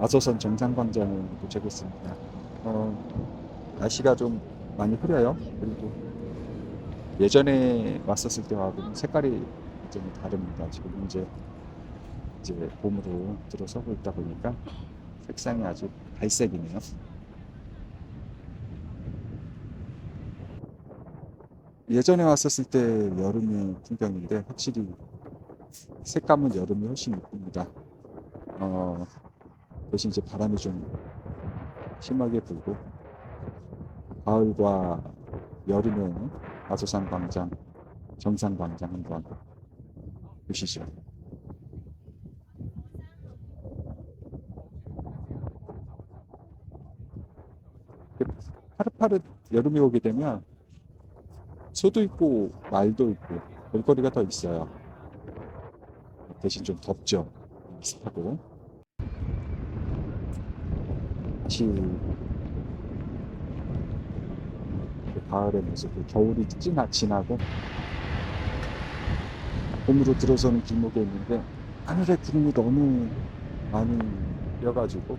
아소선 정상광장에 도착 했습니다. 어, 날씨가 좀 많이 흐려요. 그리고 예전에 왔었을 때하고는 색깔이 좀 다릅니다. 지금 이제 이제 봄으로 들어서고 있다 보니까 색상이 아주 갈색이네요. 예전에 왔었을 때 여름의 풍경인데 확실히 색감은 여름이 훨씬 이쁩니다. 어, 대신 이제 바람이 좀 심하게 불고 가을과 여름의 아소산 광장, 정상 광장 한번 보시죠. 파릇파릇 여름이 오게 되면 소도 있고 말도 있고 볼거리가 더 있어요. 대신 좀 덥죠. 습하고. 다시 그 가을의 모습, 그 겨울이 지나, 지나고 봄으로 들어서는 길목에 있는데 하늘에 구름이 너무 많이 껴가지고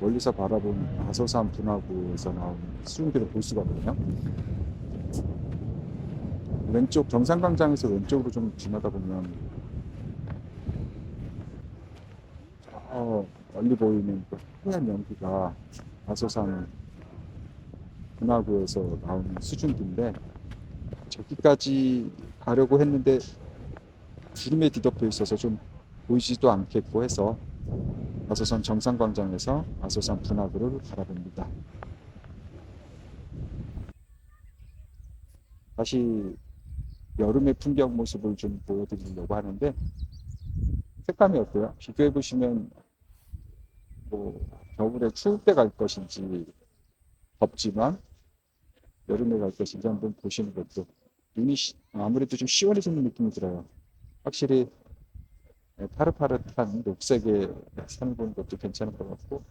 멀리서 바라본 아소산 분화구에서 나온 수증기를 볼 수가 없네요. 왼쪽 정상광장에서 왼쪽으로 좀 지나다 보면 저 멀리 보이는 그 하얀 연기가 아소산 분화구에서 나오는 수증기인데 저기까지 가려고 했는데 구름에 뒤덮여 있어서 좀 보이지도 않겠고 해서 아소산 정상광장에서 아소산 분화구를 바라봅니다. 다시 여름의 풍경 모습을 좀 보여드리려고 하는데 색감이 어때요? 비교해 보시면 뭐 겨울에 추울 때 갈 것인지 덥지만 여름에 갈 것인지 한번 보시는 것도 눈이 시- 아무래도 좀 시원해지는 느낌이 들어요. 확실히 네, 파릇파릇한 녹색에 산을 보는 것도 괜찮을 것 같고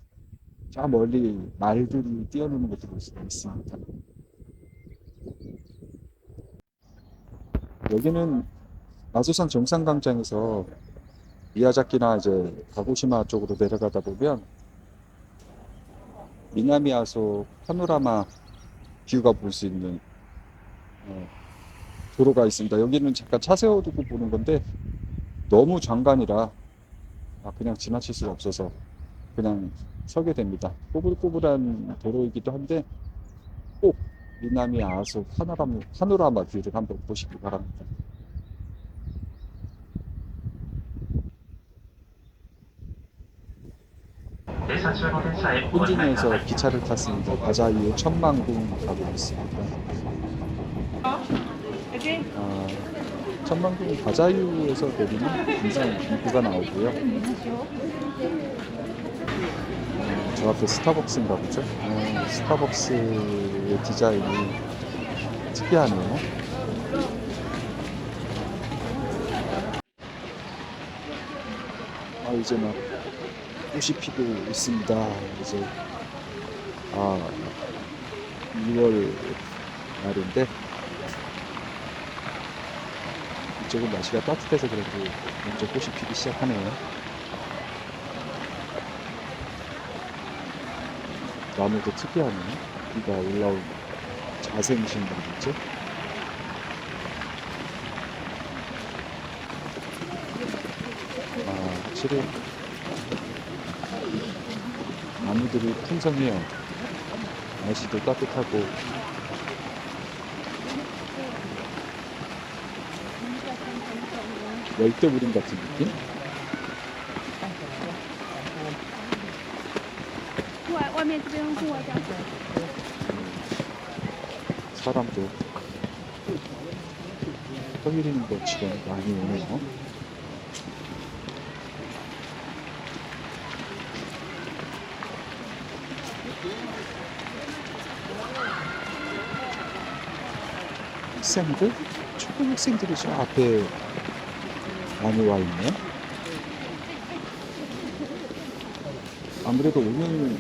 저 멀리 말들이 뛰어노는 것도 볼 수가 있습니다. 여기는 아소산 정상광장에서 미야자키나 이제 가고시마 쪽으로 내려가다 보면 미나미 아소 파노라마 뷰가 볼 수 있는 어, 도로가 있습니다. 여기는 잠깐 차 세워두고 보는 건데 너무 장관이라 아, 그냥 지나칠 수가 없어서 그냥 서게 됩니다. 꼬불꼬불한 도로이기도 한데 꼭 미나미 아소 파노라마, 파노라마 뷰를 한번 보시기 바랍니다. 혼진에서 기차를 탔습니다. 바자이의 천만궁 가고 있습니다. 아, 천만궁 바자유에서 내리면 굉장히 인기가 나오고요. 어, 저 앞에 스타벅스인가 보죠? 어, 스타벅스의 디자인이 특이하네요. 아, 이제 막 꽃이 피고 있습니다. 이제 아 2월 말인데 이쪽은 날씨가 따뜻해서 그런지 먼저 꽃이 피기 시작하네요. 나무도 특이하네요. 비가 올라온 자생신발이죠. 아, 확실히 나무들이 풍성해요. 날씨도 따뜻하고 열대우림 같은 느낌? 사람도 떠밀리는 것 지금 많이 오네요. 학생들? 초등학생들이 저 앞에 많이 와 있네. 아무래도 오늘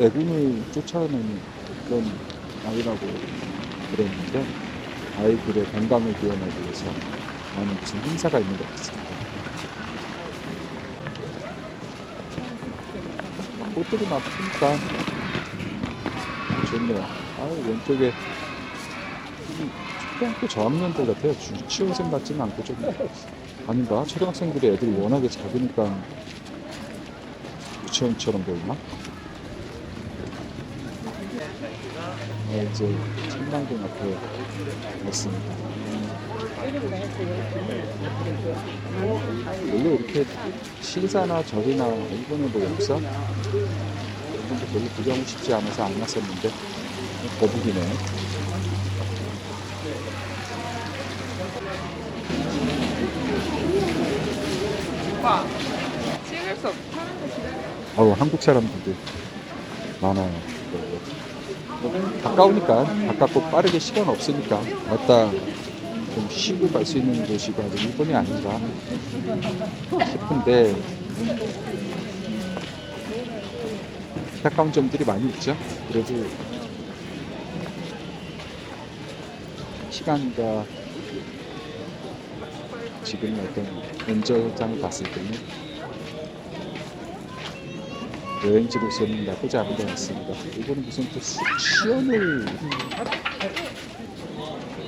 애군을 쫓아내는 그런 아이라고 그랬는데 아이들의 건강을 기원하기 위해서 하는 무슨 행사가 있는 것 같습니다. 꽃들이 막 피니까 좋네요. 아 왼쪽에 음, 초등학교 저학년들 같아요. 유치원생 같지는 않고 좀 아닌가? 초등학생들이 애들이 워낙에 작으니까 유치원처럼 보이나? 아, 이제 청량동 앞에 왔습니다. 원래 이렇게 신사나 절이나 일본에 뭐 역사 이런 거 별로 구경하고 싶지 않아서 안 왔었는데 거북이네. 찍을 수 없어. 아우 한국 사람들도 많아요. 가까우니까 가깝고 빠르게 시간 없으니까 왔다 좀 쉬고 갈 수 있는 곳이 바로 일본이 아닌가 싶은데 안타까운 점들이 많이 있죠. 그래도 시간과 지금 어떤 연저장을 봤을 때는 여행지로서는 나쁘지 않은 것 같습니다. 이거는 무슨 또 수- 시연을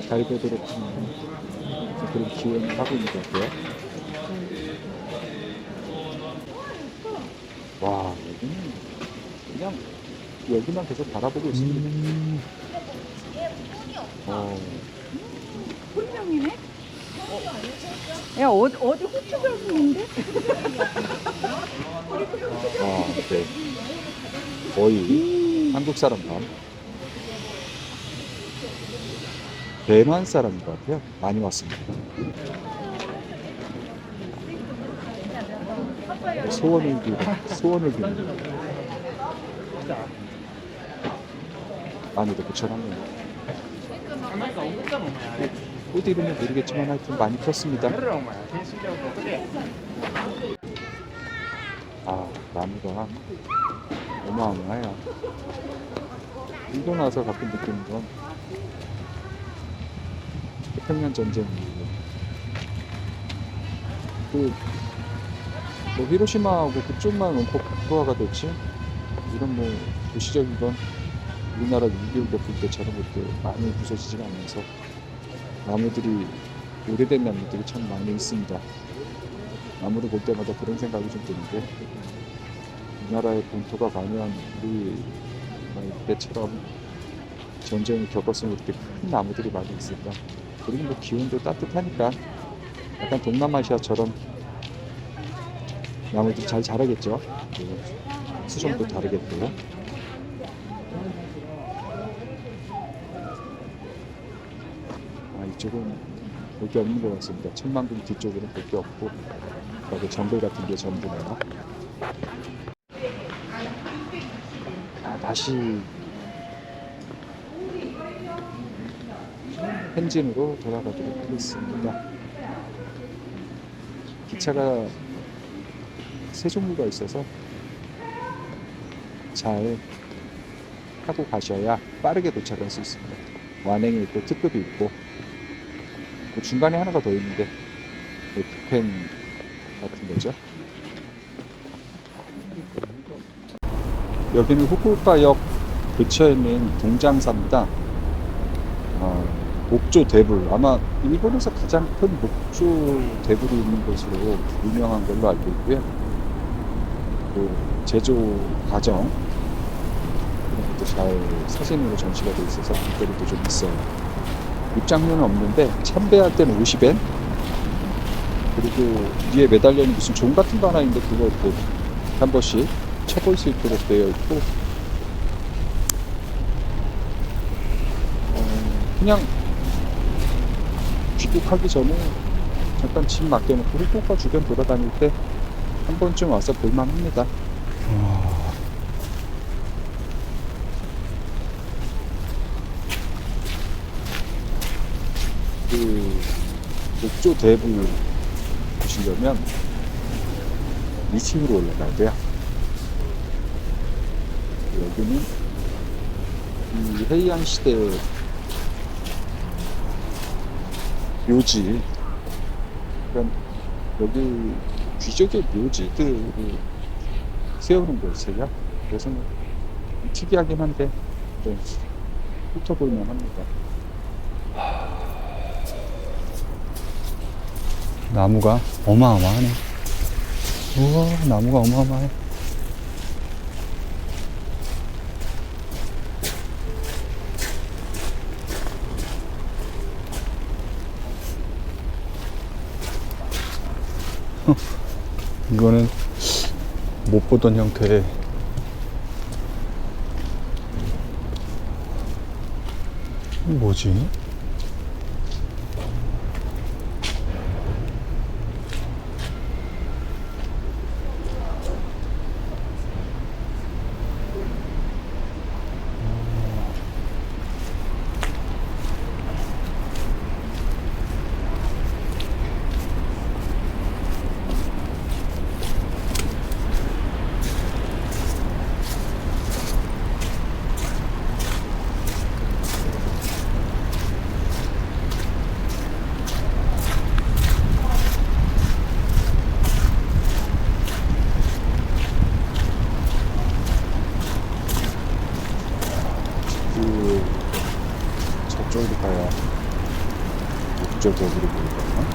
잘 보도록 하는 그런 기원을 하고 있는 것 같고요. 와, 여기는 그냥 여기만 계속 바라보고 있습니다. 어, 분명이네. 야 어디 어디 호주 가수인데? 아, 네. 거의 한국 사람 반. 대만 사람인 것 같아요. 많이 왔습니다. 소원을 빌, 소원을 빌는. 많이도 붙여놨네요. 꽃 이름은 모르겠지만 하여튼 많이 폈습니다. 아, 나무가 어마어마해요. 일본 와서 가끔 느끼는 건 태평양 전쟁 이후 그, 뭐 히로시마하고 그쪽만 원폭 불화가 됐지 이런 뭐 도시적인 건 우리나라 6.25 겪을 때처럼 그렇게 많이 부서지지가 않아서 나무들이 오래된 나무들이 참 많이 있습니다. 나무를 볼 때마다 그런 생각이 좀 드는데 우리나라의 본토가 관여한 우리 때처럼 전쟁을 겪었으면 이렇게 큰 나무들이 많이 있을까? 그리고 뭐 기온도 따뜻하니까 약간 동남아시아처럼 나무들이 잘 자라겠죠? 그 수종도 다르겠고요 아 이 쪽은 볼 게 없는 것 같습니다 천만궁 뒤쪽으로는 볼 게 없고 여기 정글 같은 게 전부네요 아, 다시 현진으로 돌아가도록 하겠습니다. 기차가 세 종류가 있어서 잘 타고 가셔야 빠르게 도착할 수 있습니다. 완행이 있고 특급이 있고 그 중간에 하나가 더 있는데 F펜 같은 거죠. 여기는 후쿠오카역 근처에 있는 동장사입니다. 어, 목조 대불 아마 일본에서 가장 큰 목조 대불이 있는 곳으로 유명한 걸로 알고 있고요. 그 제조 과정 그런 것도 잘 사진으로 전시가 돼 있어서 볼거리도 좀 있어요. 입장료는 없는데 참배할 때는 50엔 그리고 위에 매달려 있는 무슨 종 같은 거 하나 있는데 그거 이렇게 한 번씩 쳐볼 수 있도록 되어 있고 어, 그냥 귀국하기 전에 잠깐 집 맡겨놓고 후쿠오카 주변 돌아다닐 때 한 번쯤 와서 볼만합니다. 그 목조 대부 보시려면 2층으로 올라가야 돼요. 여기는 이 헤이안 시대 묘지 그러니까 여기 귀족의 묘지들을 세우는 곳이에요. 그래서 뭐 특이하긴 한데 네, 훑어볼만 합니다. 나무가 어마어마하네. 우와, 나무가 어마어마해. 이거는 못 보던 형태의 뭐지? 그 저쪽으로 가야 목적적으로 보이거든요.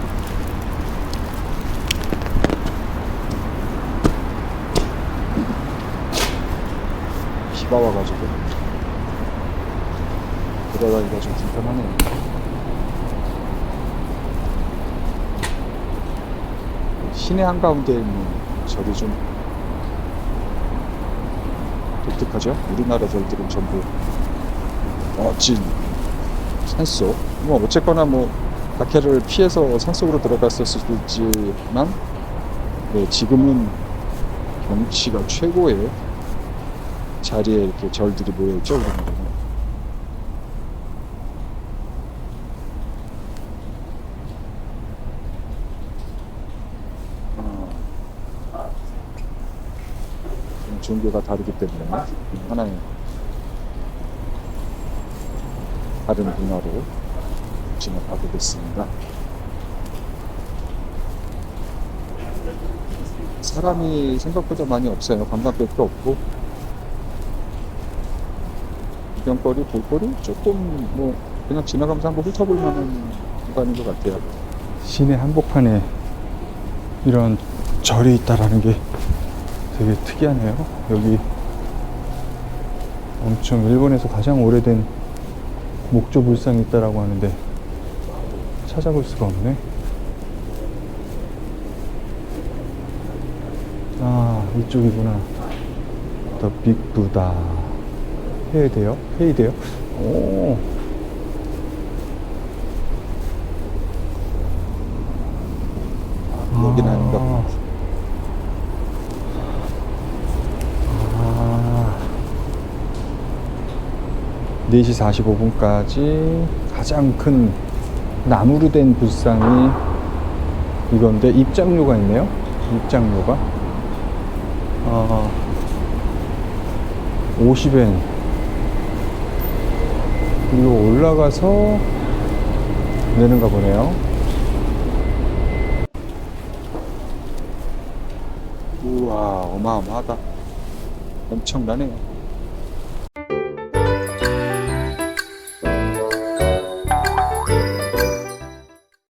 비가 와가지고 들어가기가 좀 불편하네요. 시내 한가운데 있는 절이 좀 독특하죠? 우리나라 절들은 전부 멋진 산속. 뭐 어쨌거나 뭐 박해를 피해서 산속으로 들어갔을 수도 있지만 네, 지금은 경치가 최고의 자리에 이렇게 절들이 모여 있죠. 우리나라는. 어, 좀 종교가 다르기 때문에 하나의 다른 문화로 진입하게 됐습니다. 사람이 생각보다 많이 없어요. 관광객도 없고 구경거리, 볼거리 조금 뭐 그냥 지나가면서 한번 훑어볼 만한 공간인 것 같아요. 시내 한복판에 이런 절이 있다라는 게 되게 특이하네요. 여기 엄청 일본에서 가장 오래된 목조 불상이 있다라고 하는데 찾아볼 수가 없네. 아 이쪽이구나. 더 빅부다. 회의돼요? 회의돼요? 오. 여기는 아닌가 봅니다. 아, 4시 45분까지 가장 큰 나무로 된 불상이 이건데 입장료가 있네요. 입장료가 어, 50엔 그리고 올라가서 내는가 보네요. 우와 어마어마하다. 엄청나네요.